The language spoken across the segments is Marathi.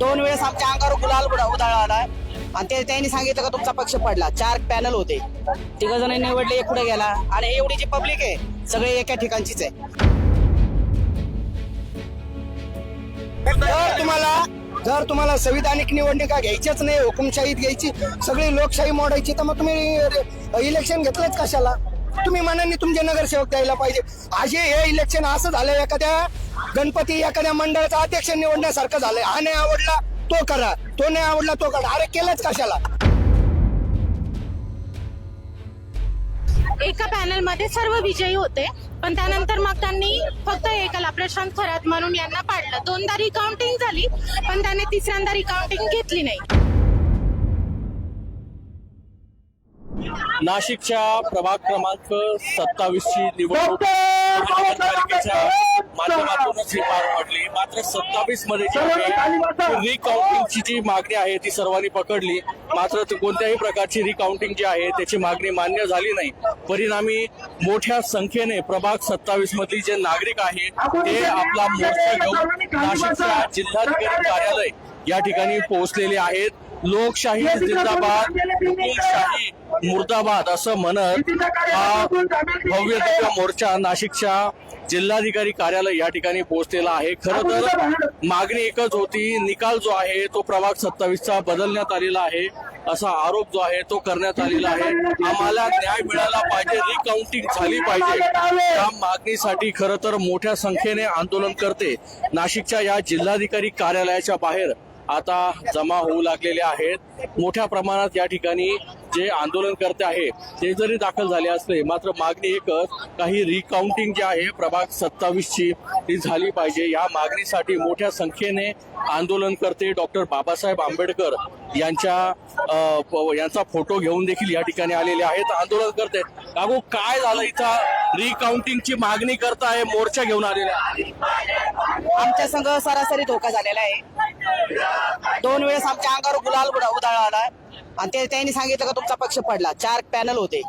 दोन वेळेस आमच्या अंगावर गुलाल उडा आला आणि ते त्यांनी सांगितलं का तुमचा पक्ष पडला. चार पॅनल होते. तिघ जण निवडले एक पुढे गेला. आणि एवढी जी पब्लिक आहे सगळे एका ठिकाणचीच आहे. जर तुम्हाला जर तुम्हाला संविधानिक निवडणुका घ्यायच्याच नाही हुकुमशाहीत घ्यायची सगळी लोकशाही मोडायची तर मग तुम्ही इलेक्शन घेतलंच कशाला? तुम्ही मनाने तुमचे नगरसेवक द्यायला पाहिजे. आज हे इलेक्शन असं झालं एखाद्या गणपती एखाद्या मंडळाचा अध्यक्ष निवडण्यासारखं झालंय. हा नाही आवडला तो करा. तो नाही आवडला तो करा. अरे केलंच कशाला? एका पॅनलमध्ये सर्व विजयी होते. पण त्यानंतर मग त्यांनी फक्त एकाला प्रशांत खरात म्हणून यांना पाडलं. दोनदा रिकाउंटिंग झाली पण त्याने तिसऱ्यांदा रिकाउंटिंग घेतली नाही. नाशिकच्या प्रभाग क्रमांक सत्तावीस ची निवडणूक महानगरपालिकेच्या माध्यमातूनच ही पार पडली. मात्र सत्तावीसमध्ये रिकाउंटिंगची जी मागणी आहे ती सर्वांनी पकडली. मात्र ती कोणत्याही प्रकारची रिकाउंटिंग जी आहे त्याची मागणी मान्य झाली नाही. परिणामी मोठ्या संख्येने प्रभाग सत्तावीस मधली जे नागरिक आहे ते आपला मोर्चा घेऊन नाशिकच्या जिल्हाधिकारी कार्यालय या ठिकाणी पोहोचलेले आहेत. लोकशाही जिंदाबाद हुकुमशाही मुर्दाबाद असं म्हणत हा भव्य मोर्चा नाशिकच्या जिल्हाधिकारी कार्यालय या ठिकाणी पोहोचलेला आहे. खरं तर मागणी एकच होती निकाल जो आहे तो प्रभाग सत्तावीसचा बदलण्यात आलेला आहे असा आरोप जो आहे तो करण्यात आलेला आहे. आम्हाला न्याय मिळाला पाहिजे रिकाउंटिंग झाली पाहिजे. या मागणीसाठी खरं तर मोठ्या संख्येने आंदोलन करते. नाशिकच्या या जिल्हाधिकारी कार्यालयाच्या बाहेर आता जमा होऊ लागलेले आहेत. मोठ्या प्रमाणात या ठिकाणी जे आंदोलन करते आहे ते जरी दाखल झाले असले मात्र मागणी एकच काही रिकाउंटिंग जी आहे प्रभाग सत्तावीसची ती झाली पाहिजे. या मागणीसाठी मोठ्या संख्येने आंदोलन करते डॉक्टर बाबासाहेब आंबेडकर यांच्या यांचा फोटो घेऊन देखील या ठिकाणी आलेले आहेत. आंदोलन करते काकू काय झालं इथं? रिकाउंटिंगची मागणी करताय मोर्चा घेऊन आलेला आमच्या संघ सरासरी धोका झालेला आहे. दोन वेळेस आमच्या अंगावर गुलाल उडा आला आणि ते त्यांनी सांगितलं का तुमचा पक्ष पडला. चार पॅनल होते.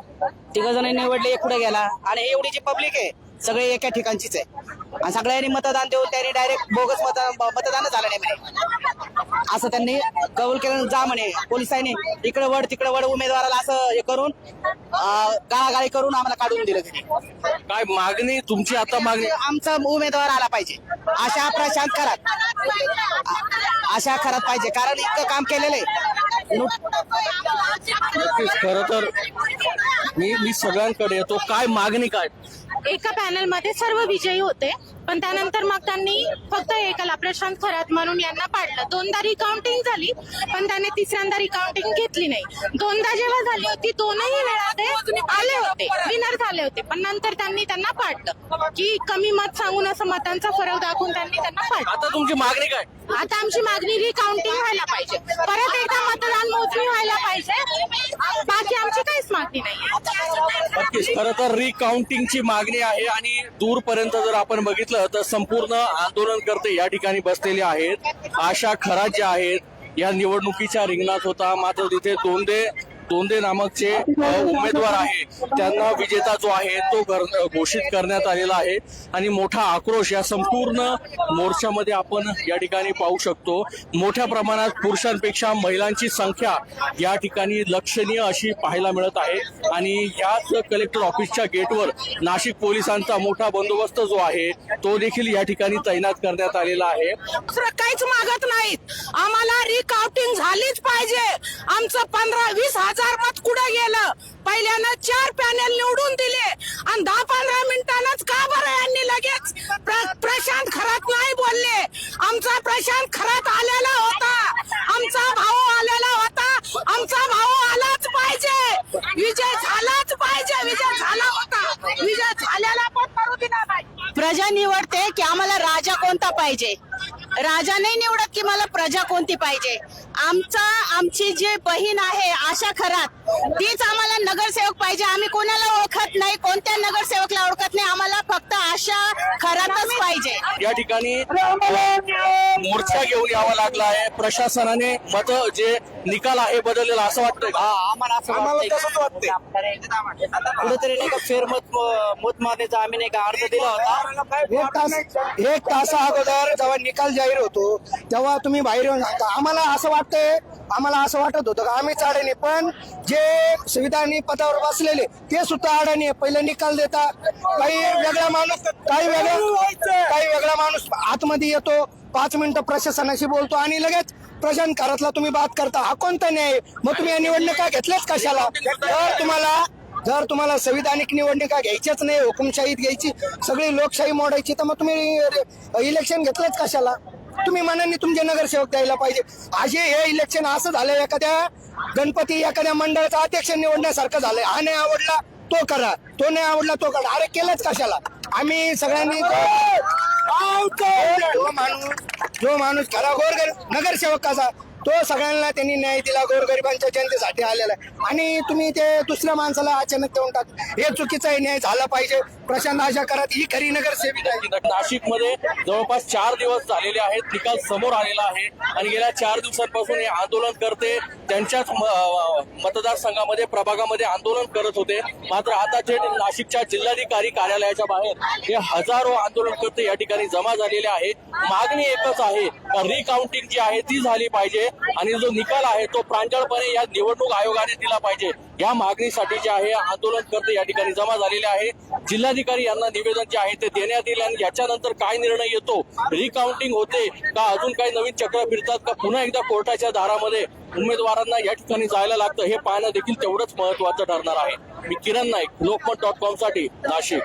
तिघ जण निवडले एक कुठे गेला. आणि एवढी जी पब्लिक आहे सगळे एका ठिकाणचीच आहे. आणि सगळ्यांनी मतदान देऊन त्यांनी डायरेक्ट बोगस मतदान मतदान झालं नाही म्हणे. असं त्यांनी कबूल केलं. जा म्हणे. पोलिसांनी इकडे वड तिकडे वड उमेदवाराला असं हे करून गाळागाळी करून आम्हाला काढून दिलं घरी काय मागणी तुमची आता मागणी? आमचा उमेदवार आला पाहिजे. अशा प्रशांत खरात. अशा खरात पाहिजे. कारण इतकं काम केलेलं आहे. खरं तर मी मी सगळ्यांकडे येतो. काय मागणी काय? एका पॅनलमध्ये सर्व विजयी होते. पण त्यानंतर मग त्यांनी फक्त एकाला प्रशांत खरात म्हणून यांना पाडलं. दोनदा रिकाउंटिंग झाली पण त्याने तिसऱ्यांदा रिकाउंटिंग घेतली नाही. दोनदा जेव्हा झाली होती दोनही वेळा ते आले होते. विनर झाले होते. पण नंतर त्यांनी त्यांना पाडलं. की कमी मत सांगून असं मतांचा फरक दाखवून त्यांनी त्यांना पाडलं. आता तुमची मागणी काय? आता आमची मागणी रिकाउंटिंग व्हायला पाहिजे. परत एकदा मतदान मोजणी व्हायला पाहिजे. बाकी आमची काहीच मागणी नाही नक्कीच. खरं तर रिकाउंटिंगची मागणी आहे आणि दूरपर्यंत जर आपण बघितलं तर संपूर्ण आंदोलनकर्ते या ठिकाणी बसलेले आहेत. आशा खरा ज्या आहेत या निवडणुकीच्या रिंगणात होता. मात्र तिथे दोनदे दोंदे नामकचे उमेदवार आहे. त्यांना विजेता जो आहे तो घोषित करण्यात आलेला आहे. आणि मोठा आक्रोश या संपूर्ण मोर्चामध्ये आपण या ठिकाणी पाहू शकतो. मोठ्या प्रमाणात पुरुषांपेक्षा महिलांची संख्या या ठिकाणी लक्षणीय अशी पाहायला मिळत आहे. आणि याच कलेक्टर ऑफिसच्या गेटवर नाशिक पोलिसांचा मोठा बंदोबस्त जो आहे तो देखील या ठिकाणी तैनात करण्यात आलेला आहे. काहीच मागत नाहीत आम्हाला झालीच पाहिजे. आमचं पंधरा वीस हजार मत कुठं गेलं? पहिल्यानं चार पॅनेल निवडून दिले. आणि दहा पंधरा मिनिटांनाच का बरं यांनी लगेच प्र- प्रशांत खरात नाही बोलले? आमचा प्रशांत खरात आलेला होता. आमचा भाऊ आलेला होता. आमचा भाऊ आलाच पाहिजे. विजय झालाच पाहिजे. विजय झाला होता. विजय झालेला पण करू दिला नाही प्रजा निवडते की आम्हाला राजा कोणता पाहिजे? राजा नाही निवडत की मला प्रजा कोणती पाहिजे. आमचा आमची जी बहीण आहे आशा खरात तीच आम्हाला नगरसेवक पाहिजे. आम्ही कोणाला ओळखत नाही कोणत्या नगरसेवकला ओळखत या ठिकाणी मोर्चा घेऊन यावा लागला आहे. प्रशासनाने मत जे निकाल आहे बदललेला असं? आम्हाला तसंच वाटतंय. कुठेतरी नाही का फेरमत मत मारण्याचा आम्ही नाही का अर्ज दिला होता. एक तास एक तासा अगोदर जेव्हा निकाल जाहीर होतो तेव्हा तुम्ही बाहेर येऊन सांगता. आम्हाला असं वाटतंय आम्हाला असं वाटत होतं का? आम्हीच अडाणी पण जे संविधानी पदावर बसलेले ते सुद्धा अडाणी. आहे पहिले निकाल देता. काही वेगळा माणूस काही वेगळा काही वेगळा माणूस आतमध्ये येतो पाच मिनिटं प्रशासनाशी बोलतो आणि लगेच प्रशासन करातला तुम्ही बात करता. हा कोणता न्याय? मग तुम्ही या निवडणुका घेतल्याच कशाला? जर तुम्हाला जर तुम्हाला संविधानिक निवडणुका घ्यायच्याच नाही हुकुमशाहीत घ्यायची सगळी लोकशाही मोडायची तर मग तुम्ही इलेक्शन घेतलंच कशाला? तुम्ही मनाने तुमचे नगरसेवक द्यायला पाहिजे. असे हे इलेक्शन असं झालं एखाद्या गणपती एखाद्या मंडळाचा अध्यक्ष निवडण्यासारखं झालंय. हा नाही आवडला तो करा. तो नाही आवडला तो करा. अरे केलंच कशाला? आम्ही सगळ्यांनी जो माणूस जो माणूस खरा गोरगरीब नगरसेवकाचा तो सगळ्यांना त्यांनी न्याय दिला गोरगरिबांच्या जनतेसाठी आलेला आहे. आणि तुम्ही ते दुसऱ्या माणसाला अचानक देऊन टाक हे चुकीचा न्याय झाला पाहिजे. प्रशांत आशा करत ही खरी नगरसेविका आहे नाशिकमध्ये जवळपास चार दिवस झालेले आहेत. निकाल समोर आलेला आहे. आणि गेल्या चार दिवसांपासून हे आंदोलन करते. त्यांच्याच म- मतदारसंघामध्ये प्रभागामध्ये आंदोलन करत होते. मात्र आता जे नाशिकच्या जिल्हाधिकारी कार्यालयाच्या बाहेर हे हजारो आंदोलनकर्ते या ठिकाणी जमा झालेले आहेत. मागणी एकच आहे रिकाउंटिंग जी आहे ती झाली पाहिजे. आणि जो निकाल आहे तो प्रांजळपणे या निवडणूक आयोगाने दिला पाहिजे. या मागणीसाठी जे आहे आंदोलनकर्ते या ठिकाणी जमा झालेले आहे जिल्हाधिकारी यांना निवेदन जे आहे ते देण्यात येईल आणि याच्यानंतर काय निर्णय येतो रिकाउंटिंग होते का अजून काही नवीन चक्र फिरतात का पुन्हा एकदा कोर्टाच्या दारामध्ये उमेदवारांना या ठिकाणी जायला लागतं हे पाहणं देखील तेवढंच महत्वाचं ठरणार आहे. मी किरण नाईक लोकमत डॉट कॉमसाठी नाशिक.